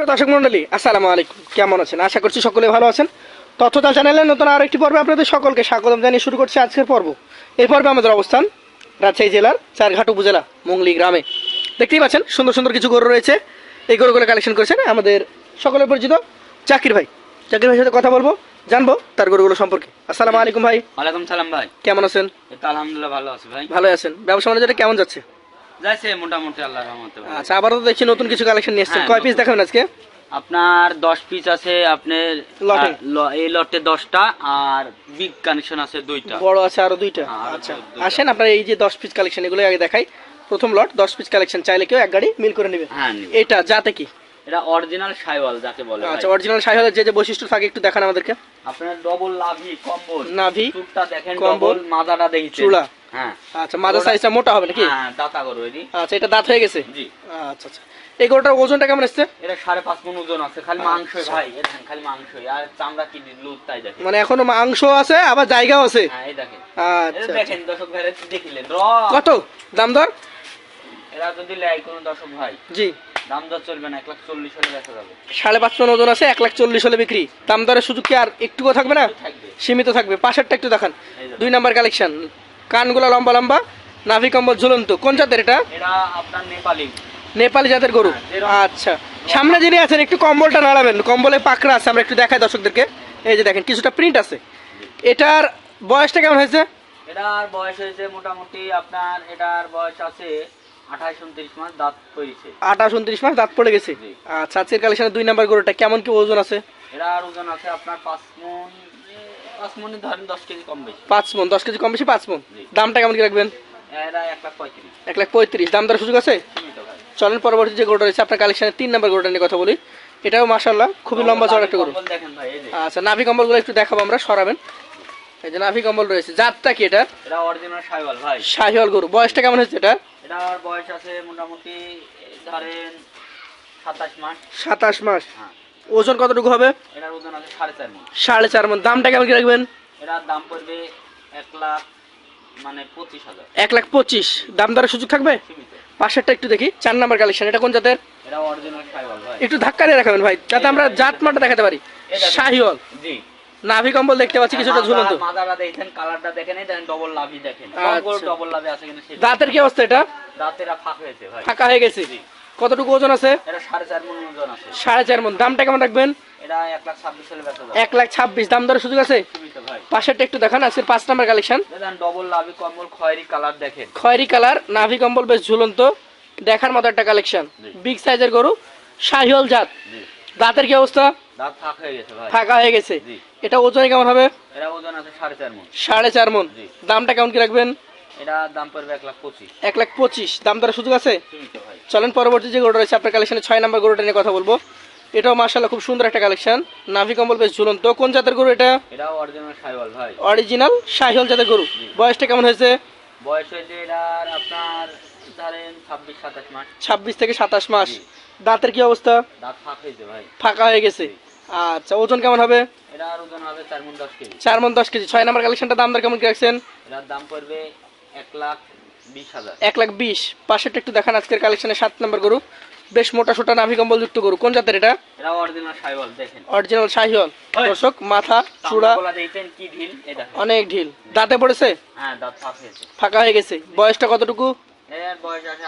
প্রিয় দর্শক মন্ডলী আসসালামু আলাইকুম। কেমন আছেন? আশা করছি সকলে ভালো আছেন। তথ্যতা চ্যানেলের নতুন আরও একটি পর্বে আপনাদের সকলকে স্বাগতম জানিয়ে শুরু করছি আজকের পর্ব। এই পর্বে আমাদের অবস্থান রাজশাহী জেলার চারঘাট উপজেলা মঙ্গলি গ্রামে। দেখতেই পাচ্ছেন সুন্দর সুন্দর কিছু গরু রয়েছে। এই গরুগুলো কালেকশন করেছেন আমাদের সকলের পরিচিত জাকির ভাই। জাকির ভাইয়ের সাথে কথা বলব জানব তার গরুগুলো সম্পর্কে। আসসালামু আলাইকুম ভাই। ওয়ালাইকুম সালাম ভাই। কেমন আছেন? আলহামদুলিল্লাহ ভালো আছি ভাই। ভালো আছেন। ব্যবসা বাণিজ্যটা কেমন যাচ্ছে? যাইছে মোটামুটি আল্লাহর রহমতে আচ্ছা আবারও তো দেখছি নতুন কিছু কালেকশন নিয়ে এসছেন। হ্যাঁ, কয় পিস দেখাবেন আজকে? আপনার দশ পিস আছে আপনার এই লটে দশটা আর বিগ কানেকশন আছে দুইটা। বড় আছে আরও দুইটা? হ্যাঁ, আচ্ছা। আসেন আপনার এই যে দশ পিস কালেকশন এগুলো আগে দেখাই। প্রথম লট দশ পিস কালেকশন চাইলে কেউ এক গাড়ি মিল করে নেবে। হ্যাঁ এটা যাতে কি? এটা অরিজিনাল সাইওয়াল যাকে বলে আচ্ছা অরিজিনাল সাইহলের যে যে বৈশিষ্ট্য থাকে একটু দেখান আমাদেরকে। আপনার ডবল লাভি কম্বল। নাভি দেখেন কম্বল, ডবল মাজাটা দেখেছেন। চূড়া। হ্যাঁ। আচ্ছা সাইজটা মোটা হবে নাকি? হ্যাঁ দাতা করো এটি আচ্ছা এটা দাঁত হয়ে গেছে? জি। আচ্ছা আচ্ছা। এই গরুটার ওজনটা কেমন এটা সাড়ে পাঁচ মন ওজন আছে খালি মাংস আচ্ছা। ভাই দেখেন খালি মাংসই। আর চামড়া কি লুজ তাই দেখেন। মানে এখনও মাংস আছে আবার জায়গাও আছে? হ্যাঁ এই দেখেন। আচ্ছা দেখেন দর্শক ভাইরা দেখিলেন কত? দাম দর? এরা যদি কোনো দর্শক ভাই জি। দাম দর চলবে না এক লাখ চল্লিশ হলে দেখা যাবে। সাড়ে পাঁচ ওজন আছে এক লাখ চল্লিশ হলে বিক্রি। দাম দরের সুযোগ কি আর একটুও থাকবে না? থাকবে। সীমিত থাকবে। পাশেরটা একটু দেখান। দুই নাম্বার কালেকশন। কানগুলো লম্বা লম্বা নাভি কম্বল ঝুলন্ত। কোন জাতের এটা? নেপালি। নেপালি জাতের গরু। হ্যাঁ, আচ্ছা। সামনে যিনি আছেন একটু কম্বলটা নাড়াবেন। কম্বলে পাকড়া আছে আমরা একটু দেখাই দর্শকদেরকে। এই যে দেখেন কিছুটা প্রিন্ট আছে। এটার বয়সটা কেমন হয়েছে? এটার বয়স হয়েছে মোটামুটি আপনার এটার বয়স আছে আঠাশ উনত্রিশ মাস দাঁত পড়েছে। আঠাশ উনত্রিশ মাস দাঁত পড়ে গেছে। আচ্ছা আজকের কালেকশনের দুই নাম্বার গরুটা কেমন কি ওজন আছে? এটার ওজন আছে আপনার পাঁচ মন পাঁচ মনে ধরেন দশ কেজি কম বেশি। পাঁচ মন দশ কেজি কম বেশি পাঁচ মন। দামটা কেমন কি রাখবেন? এক লাখ পঁয়ত্রিশ। দাম দরের সুযোগ আছে? চলেন পরবর্তী যে গরুটা রয়েছে আপনার কালেকশনের তিন নাম্বার গরুটা নিয়ে কথা বলি। এটাও মাসাল্লাহ খুবই লম্বা চড়া একটা গরু। আচ্ছা নাভি কম্বলগুলো একটু দেখাবো আমরা সরাবেন। এই যে নাভি কম্বল রয়েছে জাতটা কি এটা এটা অরিজিনাল ভাই। শাহিওয়াল গরু। বয়সটা কেমন হয়েছে এটা বয়স আছে মোটামুটি ধরেন সাতাশ মাস। সাতাশ মাস। হ্যাঁ। ওজন কতটুকু হবে? এটার ওজন আছে সাড়ে চার মন। সাড়ে চার মন। দামটা কেমন কি রাখবেন? এটার দাম পড়বে এক লাখ মানে পঁচিশ হাজার। এক লাখ পঁচিশ। দাম দরের সুযোগ থাকবে? পাশেরটা একটু দেখি। চার নাম্বার কালেকশন এটা কোন জাতের? এটা অরিজিনাল সাইওয়াল ভাই। একটু ধাক্কা দিয়ে দেখাবেন ভাই। যাতে আমরা জাত মাটা দেখাতে পারি। শাহিওয়াল জি। নাভি কম্বল দেখতে পাচ্ছি কিছুটা ঝুলন্ত। মাদা- দেখেন কালারটা দেখেন এই দেখেন ডবল লাভি দেখেন। আচ্ছা। ডবল আছে দাঁতের কি অবস্থা এটা? দাঁতেরা ফাঁক হয়েছে ভাই। ফাঁকা হয়ে গেছে। জি। কতটুকু ওজন আছে? সাড়ে চার মন দামটা কেমন রাখবেন? এক লাখ ছাব্বিশ দাম দরের সুযোগ আছে? পাশেরটা একটু দেখান আজকের পাঁচ নাম্বার কালেকশন ডবল লাভি কম্বল খয়েরি কালার দেখেন। খয়েরি কালার নাভি কম্বল বেশ ঝুলন্ত। দেখার মতো একটা কালেকশন বিগ সাইজের গরু শাহিওল জাত। দাঁতের কি অবস্থা? ফাঁক হয়ে গেছে এটা ওজনে কেমন হবে? সাড়ে চার মন। দামটা কেমন কি রাখবেন? এটা দাম পড়বে এক লাখ পঁচিশ। এক লাখ পঁচিশ। দাম দরের সুযোগ আছে? চলেন পরবর্তী যে গরুটা রয়েছে আপনার কালেকশনে ছয় নাম্বার গরুটা নিয়ে কথা বলব। এটাও মার্শাল্লাহ খুব সুন্দর একটা কালেকশন নাভি কম্বল বেশ ঝুলন্ত। কোন জাতের গরু এটা? অরিজিনাল সাইওয়াল ভাই। অরিজিনাল জাতের গরু। বয়সটা কেমন হয়েছে? বয়স হয়েছে এটার আপনার ধরেন ছাব্বিশ সাতাশ মাস। ছাব্বিশ থেকে সাতাশ মাস। দাঁতের কি অবস্থা? দাঁত ফাঁক হয়েছে ভাই। ফাঁকা হয়ে গেছে। আচ্ছা ওজন কেমন হবে? এটার ওজন হবে চার মন দশ কেজি। চার মন দশ কেজি। ছয় নাম্বার কালেকশনটা দাম দর কেমন কি রাখছেন? এটার দাম পড়বে এক লাখ বিশ হাজার। এক লাখ বিশ। পাশেরটা একটু দেখান আজকের কালেকশনে সাত নাম্বার গরু। বেশ মোটা সোটা নাভি কম্বল যুক্ত গরু। কোন জাতের এটা? এটা অরিজিনাল সাইওয়াল দেখেন। অরিজিনাল দর্শক মাথা চূড়া। কি ঢিল? এটা অনেক ঢিল। দাঁতে পড়েছে? হ্যাঁ দাঁত ফাঁকা হয়ে গেছে। বয়সটা কতটুকু? এর বয়স আছে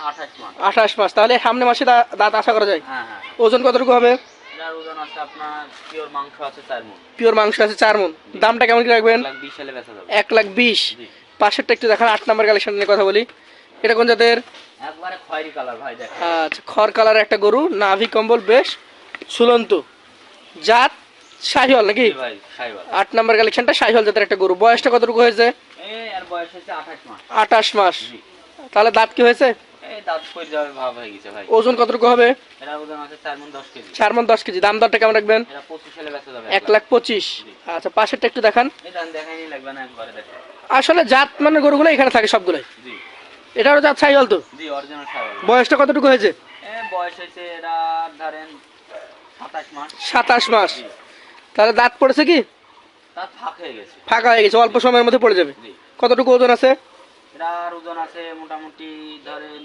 আঠাশ মাস। তাহলে সামনে মাসে দাঁত আশা করা যায়। হ্যাঁ হ্যাঁ। ওজন কতটুকু হবে? এটার ওজন আছে আপনার পিওর মাংস আছে চার মন পিওর মাংস আছে চার মন দামটা কেমন কি রাখবেন? এক লাখ বিশ বেচা যাবে। লাখ পাশেরটা একটু দেখান আট নাম্বার কালেকশন নিয়ে কথা বলি। এটা কোন জাতের? একবারে খয়েরি কালার ভাই দেখেন। আচ্ছা খড় কালার একটা গরু নাভি কম্বল বেশ ঝুলন্ত। জাত শাহিওয়াল নাকি? আট নাম্বার কালেকশনটা শাহিওয়াল জাতের একটা গরু। বয়সটা কতটুকু হয়েছে? আঠাশ মাস। তাহলে দাঁত কি হয়েছে? এই দাঁত পড়ে যাবে ভাব হয়ে গেছে ভাই। ওজন কতটুকু হবে? এটার ওজন আছে চার মন দশ কেজি। দাম দরটা কেমন রাখবেন? এটা পঁচিশ হলে বেচা যাবে এক লাখ পঁচিশ। আচ্ছা পাশেরটা একটু দেখান। দেখাইনি লাগবে না আসলে জাত মানে গরুগুলো এখানে থাকে সবগুলোই। জি। এটারও জাত শাহিওয়াল তো? বয়সটা কতটুকু হয়েছে? বয়স হয়েছে এটা ধরেন সাতাশ মাস। তাহলে দাঁত পড়েছে কি? হয়ে ফাঁকা হয়ে গেছে অল্প সময়ের মধ্যে পড়ে যাবে। কতটুকু ওজন আছে? ওজন আছে মোটামুটি ধরেন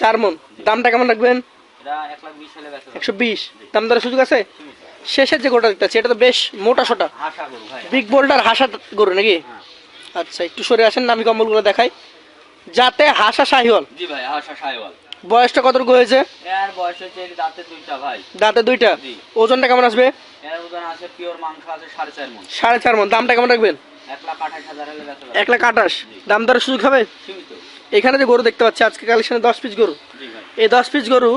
চার মন। দামটা কেমন রাখবেন? এটা হলে। একশো বিশ। দাম দরের সুযোগ আছে। শেষের যে গরুটা দেখতে এটা তো বেশ মোটা সোটা। বিগ বোল্ডার হাসা গরু নাকি? হ্যাঁ। আচ্ছা একটু সরে আসেন নামি কম্বলগুলো দেখাই। যাতে হাসা শাহিওয়াল জি ভাই আশা সাইওয়াল বয়সটা কতটুকু হয়েছে? এর বয়স হচ্ছে দাঁতে দুইটা ভাই। দাঁতে দুইটা? ওজনটা কেমন আসবে? এর ওজন আছে পিওর মাংস আছে সাড়ে চার মন। দামটা কেমন রাখবেন? এক লাখ আঠাশ হলে বেচা। লাখ দাম দরের সুযোগ হবে? সীমিত। এখানে যে গরু দেখতে পাচ্ছি আজকে কালেকশনে দশ পিস গরু। জি ভাই। এই দশ পিস গরু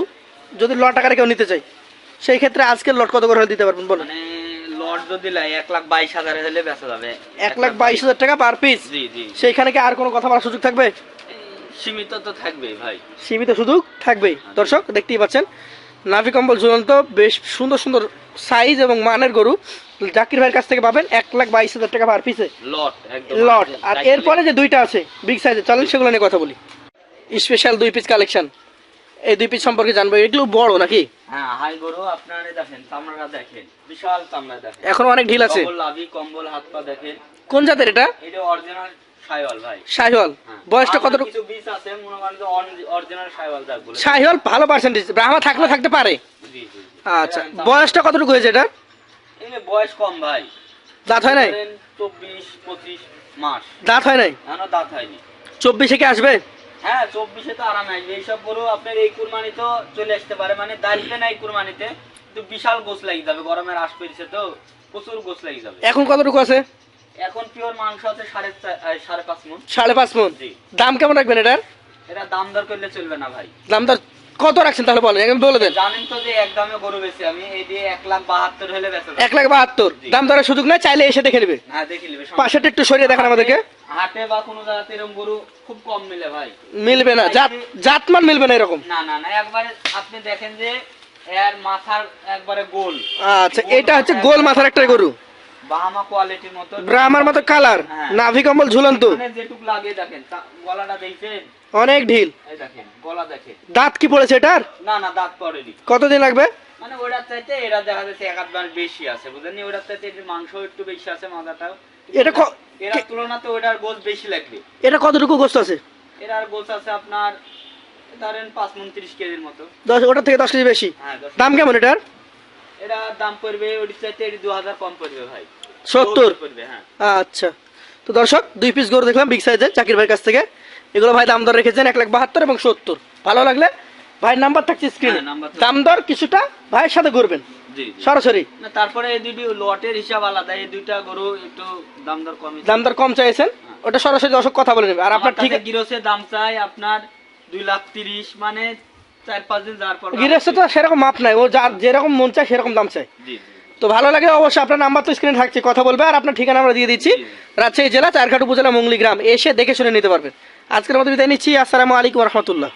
যদি লট আকারে কেউ নিতে চাই সেই ক্ষেত্রে আজকের লট কত করে দিতে পারবেন বলেন? মানে লট যদি এক লাখ বাইশ হাজার হলে বেচা যাবে। এক লাখ বাইশ হাজার টাকা পার পিস জি জি। সেইখানে কি আর কোনো কথা বলার সুযোগ থাকবে? সীমিত তো থাকবেই ভাই। সীমিত সুযোগ থাকবেই। দর্শক দেখতেই পাচ্ছেন নাভি কম্বল ঝুলন্ত বেশ সুন্দর সুন্দর সাইজ এবং মানের গরু। জাকির ভাইয়ের কাছ থেকে পাবেন এক লাখ বাইশ হাজার টাকা পার পিসে লট লট। আর এরপরে যে দুইটা আছে বিগ সাইজে চলেন সেগুলো নিয়ে কথা বলি। স্পেশাল দুই পিস কালেকশন এই দুই পিস সম্পর্কে জানব এগুলো বড় নাকি? হ্যাঁ হাই গরু আপনারা দেখেন চামড়াটা দেখেন বিশাল চামড়া দেখেন। এখন অনেক ঢিল আছে। কম্বল লাভি কম্বল হাত পা দেখেন। কোন জাতের এটা? এটা অরিজিনাল শাইওয়াল ভাই। শাহিওয়াল। বয়সটা আমার কিছু বীজ আছে মনে করেন যে অরিজিনাল শাইওয়াল জাত বলে। শাহিওয়াল ভালো পার্সেন্টেজ ব্রাহ্মা থাকলে থাকতে পারে। জি জি জি। আচ্ছা বয়সটা কতটুকু হয়েছে এটা? বয়স কম ভাই। দাঁত হয় নাই? মাস। দাঁত হয় নাই? এখনও দাঁত হয়নি। চব্বিশে কি আসবে? হ্যাঁ চব্বিশে তো আরামে আসবে এইসব গরু আপনার এই কুরবানি তো চলে আসতে পারে। মানে দাঁড়িয়ে নাই কুরবানিতে কিন্তু বিশাল গোছ লাগিয়ে যাবে। গরমের আশ পেরেছে তো প্রচুর গোছ লাগিয়ে যাবে। এখন কতটুকু আছে? এখন পিওর মাংস আছে সাড়ে সাড়ে পাঁচ মন সাড়ে পাঁচ মন দাম কেমন রাখবেন এটার? এটা দাম দর করলে চলবে না ভাই। দাম দর কত রাখছেন তাহলে বলেন একদম বলে দেন। জানেন তো যে এক দামে গরু বেশি আমি এই দিয়ে এক লাখ বাহাত্তর হলে বেচা এক লাখ বাহাত্তর। দাম দরের সুযোগ নাই চাইলে এসে দেখে নেবে। হ্যাঁ দেখে নিবে পাশেরটা একটু সরিয়ে দেখান আমাদেরকে। হাটে বা কোনো জায়গাতে এরকম গরু খুব কম মিলে ভাই। মিলবে না জাত জাতমান মিলবে না এরকম? না না না একবারে আপনি দেখেন যে এর মাথার একবারে গোল। আচ্ছা এটা হচ্ছে গোল মাথার একটা গরু। বাহামা কোয়ালিটির মতো। ব্রাহ্মার মতো কালার হ্যাঁ। নাভি কম্বল ঝুলন্ত। মানে যেটুক লাগে দেখেন গলাটা দেখছেন অনেক ঢিল। এই দেখেন গলা দেখেন। দাঁত কি পড়েছে এটার? না না দাঁত পড়েনি। কতদিন লাগবে? মানে ওটার চাইতে এরা দেখা যাচ্ছে এক আধ বেশি আছে বুঝলেন ওটার চাইতে মাংস একটু বেশি আছে মাথাটাও। এটা এরা তুলনাতে ওটার গোল বেশি লাগবে। এটা কতটুকু গোস্ত আছে? এরার গোছ আছে আপনার ধরেন পাঁচ মন ত্রিশ কেজির মতো। দশ ওটার থেকে দশ কেজি বেশি? হ্যাঁ দাম কেমন এটার? এরা দাম পড়বে ওটির চাইতে এটি দু হাজার কম পড়বে ভাই। সত্তর? পড়বে হ্যাঁ। আচ্ছা। তো দর্শক দুই পিস গরু দেখলাম বিগ সাইজের চাকির ভাইয়ের কাছ থেকে। এগুলো ভাই দাম দর রেখেছেন এক লাখ বাহাত্তর এবং সত্তর। ভালো লাগলে ভাইয়ের নাম্বার থাকছে স্ক্রিনে দাম দর কিছুটা ভাইয়ের সাথে জি। সরাসরি? তারপরে এই দুটি লটের হিসাব আলাদা এই দুইটা গরু একটু দাম দর কমই দাম দর কম চাইছেন? ওটা সরাসরি দর্শক কথা বলে নেবে। আর আপনার ঠিক গিরসে দাম চাই আপনার দুই লাখ তিরিশ মানে চার পাঁচ দিন যাওয়ার পর গৃহস্থ তো সেরকম মাপ নাই। ও যার যেরকম মন চায় সেরকম দাম জি জি। তো ভালো লাগে অবশ্যই আপনার নাম্বার তো স্ক্রিনে থাকছে কথা বলবে। আর আপনার ঠিকানা আমরা দিয়ে দিচ্ছি। রাজশাহী জেলা চারঘাট উপজেলা মঙ্গলি গ্রাম। এসে দেখে শুনে নিতে পারবেন। আজকের মতো বিদায় নিচ্ছি। আসসালামু আলাইকুম রহমতুল্লাহ।